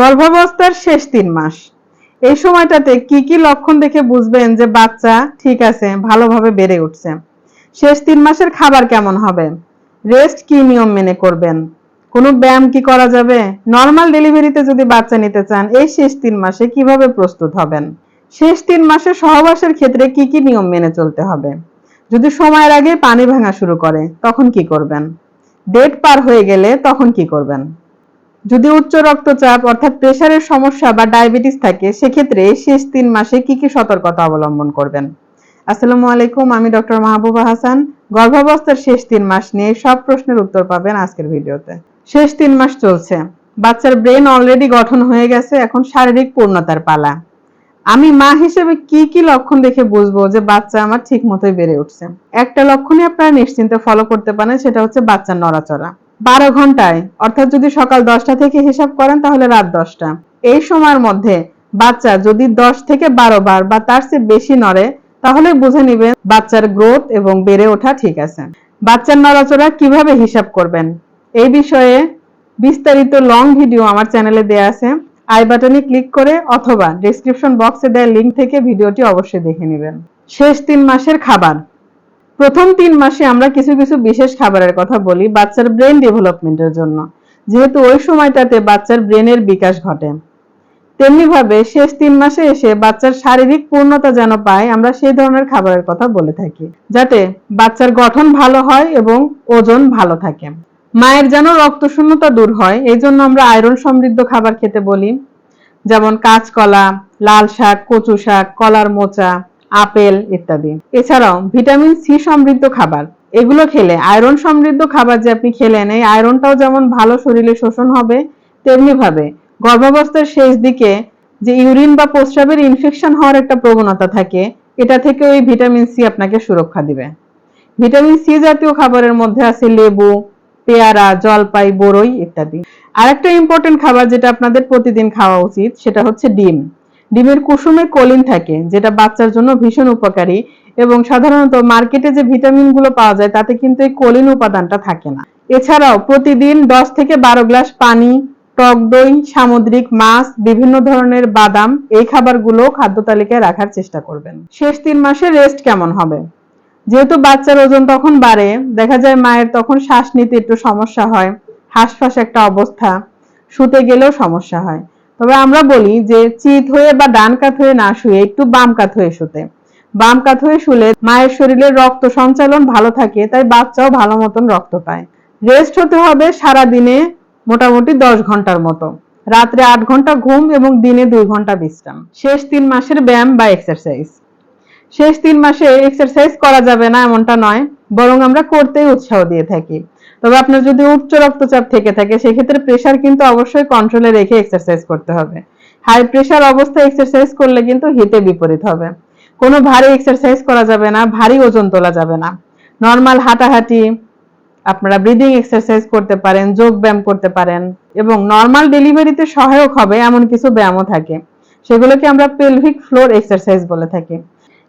গর্ভাবস্থার শেষ তিন মাস। এই সময়টাতে কি কি লক্ষণ দেখে বুঝবেন যে বাচ্চা ঠিক আছে, ভালোভাবে বেড়ে উঠছে? শেষ তিন মাসের খাবার কেমন হবে? রেস্ট কি নিয়ম মেনে করবেন? কোনো ব্যায়াম কি করা যাবে? নর্মাল ডেলিভারিতে যদি বাচ্চা নিতে চান, এই শেষ তিন মাসে কীভাবে প্রস্তুত হবেন? শেষ তিন মাসে সহবাসের ক্ষেত্রে কি কি নিয়ম মেনে চলতে হবে? যদি সময়ের আগে পানি ভাঙা শুরু করে, তখন কি করবেন? ডেট পার হয়ে গেলে তখন কি করবেন? যদি উচ্চ রক্তচাপ অর্থাৎ প্রেশারের সমস্যা বা ডায়াবেটিস থাকে, সেক্ষেত্রে শেষ তিন মাসে কি কি সতর্কতা অবলম্বন করবেন? আসসালামু আলাইকুম, আমি ডক্টর মাহবুবা হাসান। গর্ভাবস্থার শেষ তিন মাস নিয়ে সব প্রশ্নের উত্তর পাবেন আজকের ভিডিওতে। শেষ তিন মাস চলছে। বাচ্চার ব্রেন অলরেডি গঠন হয়ে গেছে, এখন শারীরিক পূর্ণতার পালা। আমি মা হিসেবে কি কি লক্ষণ দেখে বুঝব যে বাচ্চা আমার ঠিক মতোই বেড়ে উঠছে? একটা লক্ষণই আপনারা নিশ্চিন্তে ফলো করতে পারেন, সেটা হচ্ছে বাচ্চার নড়াচড়া। বারো ঘন্টায়। অর্থাৎ যদি সকাল দশটা থেকে হিসাব করেন, তাহলে রাত দশটা। এই সময়ের মধ্যে বাচ্চা যদি দশ থেকে বারো বার বা তার চেয়ে বেশি নড়ে, তাহলে বুঝে নিবেন বাচ্চার গ্রোথ এবং বেড়ে ওঠা ঠিক আছে। বাচ্চার নড়াচড়া কীভাবে হিসাব করবেন? এই বিষয়ে বিস্তারিত লং ভিডিও আমার চ্যানেলে দেয়া আছে। আই বাটনে ক্লিক করে অথবা ডেসক্রিপশন বক্সে দেওয়া লিংক থেকে ভিডিওটি অবশ্যই দেখে নেবেন। শেষ তিন মাসের খাবার। প্রথম তিন মাসে আমরা কিছু কিছু বিশেষ খাবারের কথা বলি বাচ্চার ব্রেন ডেভেলপমেন্টের জন্য। যেহেতু ওই সময়টাতে বাচ্চার ব্রেনের বিকাশ ঘটে। তেমনি ভাবে শেষ তিন মাসে এসে বাচ্চার শারীরিক পূর্ণতা যেন পায়, আমরা সেই ধরনের খাবারের কথা বলে থাকি। যাতে বাচ্চার গঠন ভালো হয় এবং ওজন ভালো থাকে। মায়ের যেন রক্ত শূন্যতা দূর হয় এই জন্য আমরা আয়রন সমৃদ্ধ খাবার খেতে বলি। যেমন কাঁচকলা, লাল শাক, কচু শাক, কলার মোচা আপেল ইত্যাদি। এছাড়াও ভিটামিন সি সমৃদ্ধ খাবার। এগুলো খেলে আয়রন সমৃদ্ধ খাবার যে আপনি খেলেন, এই আয়রনটাও যেমন ভালো শরীরে শোষণ হবে তেমনি ভাবে গর্ভাবস্থার শেষ দিকে যে ইউরিন বা প্রস্রাবের ইনফেকশন হওয়ার একটা প্রবণতা থাকে, এটা থেকে ওই ভিটামিন সি আপনাকে সুরক্ষা দিবে। ভিটামিন সি জাতীয় খাবারের মধ্যে আছে লেবু, পেয়ারা, জলপাই বড়ই ইত্যাদি। আরেকটা ইম্পর্টেন্ট খাবার যেটা আপনাদের প্রতিদিন খাওয়া উচিত, সেটা হচ্ছে ডিম। ডিমের কুসুমে কলিন থাকে, যেটা বাচ্চার জন্য ভীষণ উপকারী এবং সাধারণত মার্কেটে যে ভিটামিনগুলো পাওয়া যায়, তাতে কিন্তু এই কলিন উপাদানটা থাকে না। এছাড়াও প্রতিদিন দশ থেকে বারো গ্লাস পানি, টক দই, সামুদ্রিক মাছ, বিভিন্ন ধরনের বাদাম, এই খাবারগুলো খাদ্য তালিকায় রাখার চেষ্টা করবেন। শেষ তিন মাসে রেস্ট কেমন হবে? যেহেতু বাচ্চার ওজন তখন বাড়ে, দেখা যায় মায়ের তখন শ্বাস নিতে একটু সমস্যা হয়, হাঁসফাঁস একটা অবস্থা, শুতে গেলেও সমস্যা হয়। তবে আমরা বলি যে চিত হয়ে বা ডান কাত হয়ে না শুয়ে, একটু বাম কাত হয়ে শুতে। বাম কাত হয়ে শুলে মায়ের শরীরে রক্ত সঞ্চালন ভালো থাকে, তাই বাচ্চাও ভালো মতন রক্ত পায়। রেস্ট হতে হবে সারা দিনে মোটামুটি দশ ঘণ্টার মতো। রাত্রে আট ঘণ্টা ঘুম এবং দিনে দুই ঘণ্টা বিশ্রাম। শেষ তিন মাসের ব্যায়াম বা এক্সারসাইজ শেষ তিন মাসে এক্সারসাইজ করা যাবে না, এমনটা নয়। বরং আমরা করতেই উৎসাহ দিয়ে থাকি। তবে আপনার যদি উচ্চ রক্তচাপ থেকে থাকে, সেক্ষেত্রে প্রেশার কিন্তু অবশ্যই কন্ট্রোলে রেখে এক্সারসাইজ করতে হবে। হাই প্রেশার অবস্থায় এক্সারসাইজ করলে কিন্তু হিতে বিপরীত হবে। কোনো ভারী এক্সারসাইজ করা যাবে না, ভারী ওজন তোলা যাবে না। নর্মাল হাঁটাহাঁটি, আপনারা ব্রিদিং এক্সারসাইজ করতে পারেন, যোগ ব্যায়াম করতে পারেন এবং নর্মাল ডেলিভারিতে সহায়ক হবে এমন কিছু ব্যায়ামও থাকে। সেগুলোকে আমরা পেলভিক ফ্লোর এক্সারসাইজ বলে থাকি।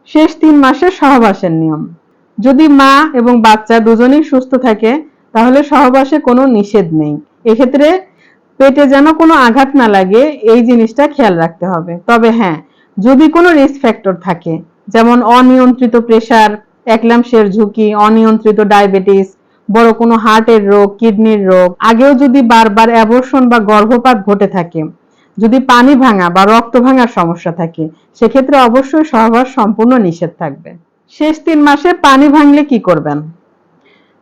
শেষ তিন মাসের সহবাসের নিয়ম। যদি মা এবং বাচ্চা দুজনেই সুস্থ থাকে তাহলে সহবাসে কোনো নিষেধ নেই। এক্ষেত্রে পেটে যেন কোনো আঘাত না লাগে, এই জিনিসটা খেয়াল রাখতে হবে। তবে হ্যাঁ যদি কোনো রিস্ক ফ্যাক্টর থাকে, যেমন অনিয়ন্ত্রিত প্রেশার একলামশের ঝুঁকি, অনিয়ন্ত্রিত ডায়াবেটিস বড় কোনো হার্টের রোগ কিডনির রোগ, আগেও যদি বারবার অ্যাবর্ষণ বা গর্ভপাত ঘটে থাকে, যদি পানি ভাঙা বা রক্ত ভাঙার সমস্যা থাকে, সেক্ষেত্রে অবশ্যই সহবাস সম্পূর্ণ নিষেধ থাকবে। শেষ তিন মাসে পানি ভাঙলে কি করবেন?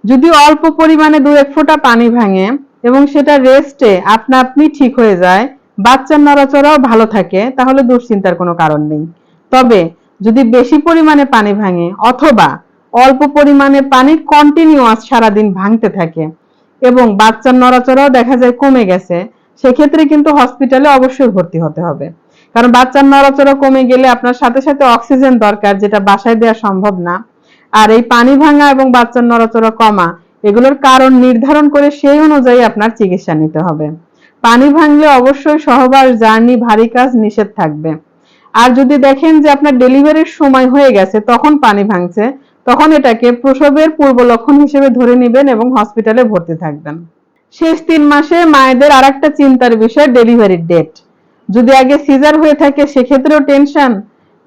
যদি অল্প পরিমাণে দু এক ফোঁটা পানি ভাঙে এবং সেটা রেস্টে আপনা আপনি ঠিক হয়ে যায়, বাচ্চার নড়াচড়াও ভালো থাকে, তাহলে দুশ্চিন্তার কোনো কারণ নেই। তবে যদি বেশি পরিমাণে পানি ভাঙে অথবা অল্প পরিমাণে পানি কন্টিনিউয়াস সারাদিন ভাঙতে থাকে এবং বাচ্চার নড়াচড়াও দেখা যায় কমে গেছে, সেক্ষেত্রে কিন্তু হসপিটালে অবশ্যই ভর্তি হতে হবে। কারণ বাচ্চার নড়াচড়া কমে গেলে আপনার সাথে সাথে অক্সিজেন দরকার, যেটা বাসায় দেওয়া সম্ভব না। আর এই পানি ভাঙা এবং বাচ্চার নড়াচড়া কমা, এগুলোর কারণ নির্ধারণ করে সেই অনুযায়ী আপনার চিকিৎসা নিতে হবে। পানি ভাঙলে অবশ্যই সহবাস, জার্নি, ভারী কাজ নিষেধ থাকবে। আর যদি দেখেন যে আপনার ডেলিভারির সময় হয়ে গেছে, তখন পানি ভাঙছে, তখন এটাকে প্রসবের পূর্ব লক্ষণ হিসেবে ধরে নেবেন এবং হসপিটালে ভর্তি থাকবেন। শেষ তিন মাসে মায়েদের আর একটা চিন্তার বিষয়, ডেলিভারির ডেট। যদি আগে সিজার হয়ে থাকে, সেক্ষেত্রেও টেনশন।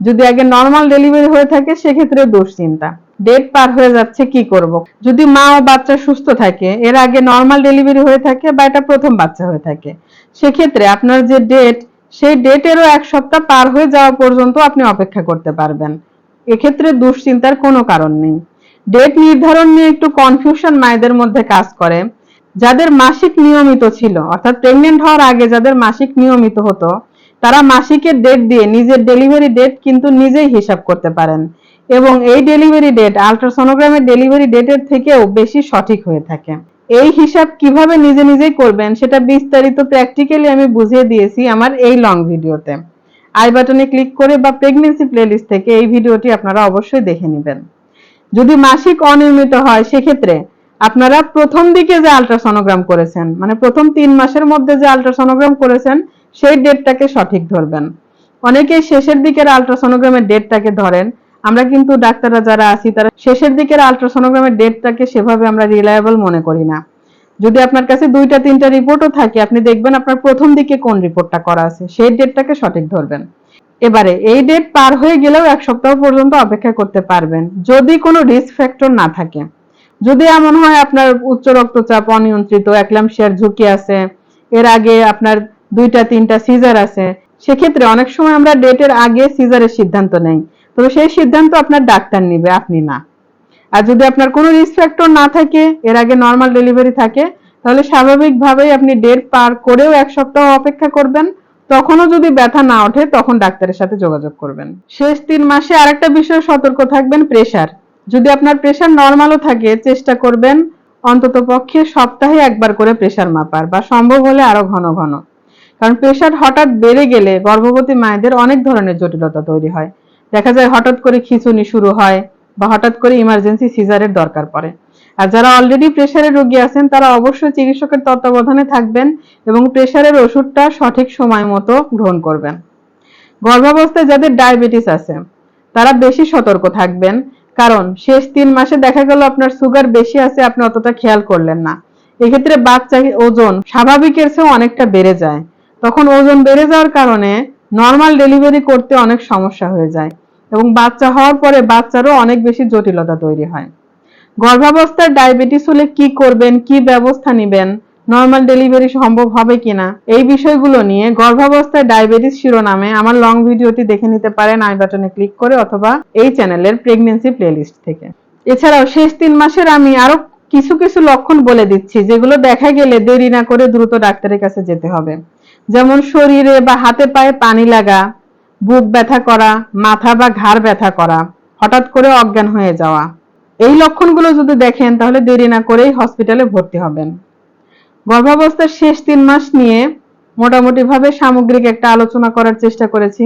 যদি আগে নর্মাল ডেলিভারি হয়ে থাকে, সেক্ষেত্রেও দুশ্চিন্তা। ডেট পার হয়ে যাচ্ছে, কি করব? যদি মা ও বাচ্চা সুস্থ থাকে, এর আগে নর্মাল ডেলিভারি হয়ে থাকে বা এটা প্রথম বাচ্চা হয়ে থাকে, সেক্ষেত্রে আপনার যে ডেট সেই ডেটেরও এক সপ্তাহ পার হয়ে যাওয়া পর্যন্ত আপনি অপেক্ষা করতে পারবেন। এক্ষেত্রে দুশ্চিন্তার কোনো কারণ নেই। ডেট নির্ধারণ নিয়ে একটু কনফিউশন মায়েদের মধ্যে কাজ করে। যাদের মাসিক নিয়মিত ছিল, অর্থাৎ প্রেগনেন্ট হওয়ার আগে যাদের মাসিক নিয়মিত হতো, তারা মাসিকের ডেট দিয়ে নিজের ডেলিভারি ডেট কিন্তু নিজেই হিসাব করতে পারেন। এবং এই ডেলিভারি ডেট আলট্রাসোনোগ্রামের ডেলিভারি ডেটের থেকেও বেশি সঠিক হয়ে থাকে। এই হিসাব কীভাবে নিজে নিজেই করবেন সেটা বিস্তারিত প্র্যাকটিক্যালি আমি বুঝিয়ে দিয়েছি আমার এই লং ভিডিওতে আই বাটনে ক্লিক করে বা প্রেগনেন্সি প্লেলিস্ট থেকে এই ভিডিওটি আপনারা অবশ্যই দেখে নেবেন। যদি মাসিক অনিয়মিত হয়, সেক্ষেত্রে আপনারা প্রথম দিকে যে আলট্রাসোনোগ্রাম করেছেন মানে প্রথম তিন মাসের মধ্যে যে আলট্রাসোনোগ্রাম করেছেন, সেই ডেটটাকে সঠিক ধরবেন। অনেকেই শেষের দিকের আলট্রাসোনোগ্রামের ডেটটাকে ধরেন আমরা কিন্তু ডাক্তাররা যারা আছি, তারা শেষের দিকের আলট্রাসোনোগ্রামের ডেটটাকে সেভাবে আমরা রিলায়েবল মনে করি না। যদি আপনার কাছে দুইটা, তিনটা রিপোর্টও থাকে, আপনি দেখবেন আপনার প্রথম দিকে কোন রিপোর্টটা করা আছে, সেই ডেটটাকে সঠিক ধরবেন। এবারে, এই ডেট পার হয়ে গেলেও এক সপ্তাহ পর্যন্ত অপেক্ষা করতে পারবেন, যদি কোনো রিস্ক ফ্যাক্টর না থাকে। যদি এমন হয় আপনার উচ্চ রক্তচাপ, অনিয়ন্ত্রিত একলামশিয়ার ঝুঁকি আছে, এর আগে আপনার দুইটা, তিনটা সিজার আছে, সেক্ষেত্রে অনেক সময় আমরা ডেটের আগে সিজারের সিদ্ধান্ত নেই। তবে সেই সিদ্ধান্ত আপনার ডাক্তার নিবে, আপনি না। আর যদি আপনার কোনো রিস্ক ফ্যাক্টর না থাকে, এর আগে নর্মাল ডেলিভারি থাকে, তাহলে স্বাভাবিকভাবেই আপনি ডেট পার করেও এক সপ্তাহ অপেক্ষা করবেন। তখনও যদি ব্যথা না ওঠে, তখন ডাক্তারের সাথে যোগাযোগ করবেন। শেষ তিন মাসে আরেকটা বিষয়ে সতর্ক থাকবেন প্রেসার যদি আপনার প্রেসার নর্মালও থাকে, চেষ্টা করবেন অন্তত পক্ষে সপ্তাহে একবার করে প্রেশার মাপার, বা সম্ভব হলে আরও ঘন ঘন। কারণ প্রেশার হঠাৎ বেড়ে গেলে গর্ভবতী মায়েদের অনেক ধরনের জটিলতা তৈরি হয়। দেখা যায় হঠাৎ করে খিঁচুনি শুরু হয় বা হঠাৎ করে ইমার্জেন্সি সিজারের দরকার পড়ে। আর যারা অলরেডি প্রেশারের রোগী আছেন, তারা অবশ্যই চিকিৎসকের তত্ত্বাবধানে থাকবেন এবং প্রেশারের ওষুধটা সঠিক সময় মতো গ্রহণ করবেন। গর্ভাবস্থায় যাদের ডায়াবেটিস আছে, তারা বেশি সতর্ক থাকবেন। কারণ শেষ তিন মাসে দেখা গেল আপনার সুগার বেশি আছে, আপনি অতটা খেয়াল করলেন না। এক্ষেত্রে বাচ্চা ওজন স্বাভাবিকের চেয়েও অনেকটা বেড়ে যায়। তখন ওজন বেড়ে যাওয়ার কারণে নর্মাল ডেলিভারি করতে অনেক সমস্যা হয়ে যায়। এবং বাচ্চা হওয়ার পরে বাচ্চারও অনেক বেশি জটিলতা তৈরি হয়। গর্ভাবস্থায় ডায়াবেটিস হলে কি করবেন, কি ব্যবস্থা নেবেন নর্মাল ডেলিভারি সম্ভব হবে কিনা, এই বিষয়গুলো নিয়ে গর্ভাবস্থায় ডায়াবেটিস শিরোনামে আমার লং ভিডিওটি দেখে নিতে পারেন আই বাটনে ক্লিক করে অথবা এই চ্যানেলের প্রেগনেন্সি প্লেলিস্ট থেকে। এছাড়াও শেষ তিন মাসের আমি আরও কিছু কিছু লক্ষণ বলে দিচ্ছি, যেগুলো দেখা গেলে দেরি না করে দ্রুত ডাক্তারের কাছে যেতে হবে। যেমন শরীরে বা হাতে পায়ে পানি লাগা বুক ব্যথা করা, মাথা বা ঘাড় ব্যথা করা, হঠাৎ করে অজ্ঞান হয়ে যাওয়া। এই লক্ষণগুলো যদি দেখেন, তাহলে দেরি না করেই হসপিটালে ভর্তি হবেন। গর্ভাবস্থার শেষ তিন মাস নিয়ে মোটামুটি ভাবে সামগ্রিক একটা আলোচনা করার চেষ্টা করেছি।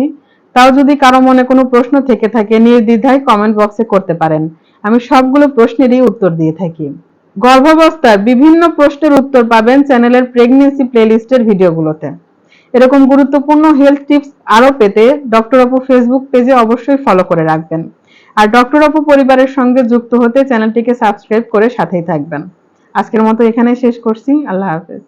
তাও যদি কারও মনে কোনো প্রশ্ন থেকে থাকে, নির্দ্বিধায় কমেন্ট বক্সে করতে পারেন। আমি সবগুলো প্রশ্নেরই উত্তর দিয়ে থাকি। গর্ভাবস্থার বিভিন্ন প্রশ্নের উত্তর পাবেন চ্যানেলের প্রেগনেন্সি প্লেলিস্টের ভিডিওগুলোতে এরকম গুরুত্বপূর্ণ হেলথ টিপস আরও পেতে ডক্টর অপু ফেসবুক পেজে অবশ্যই ফলো করে রাখবেন। আর ডক্টর অপু পরিবারের সঙ্গে যুক্ত হতে চ্যানেলটিকে সাবস্ক্রাইব করে সাথেই থাকবেন। আজকের মতো এখানে শেষ করছি। আল্লাহ হাফেজ।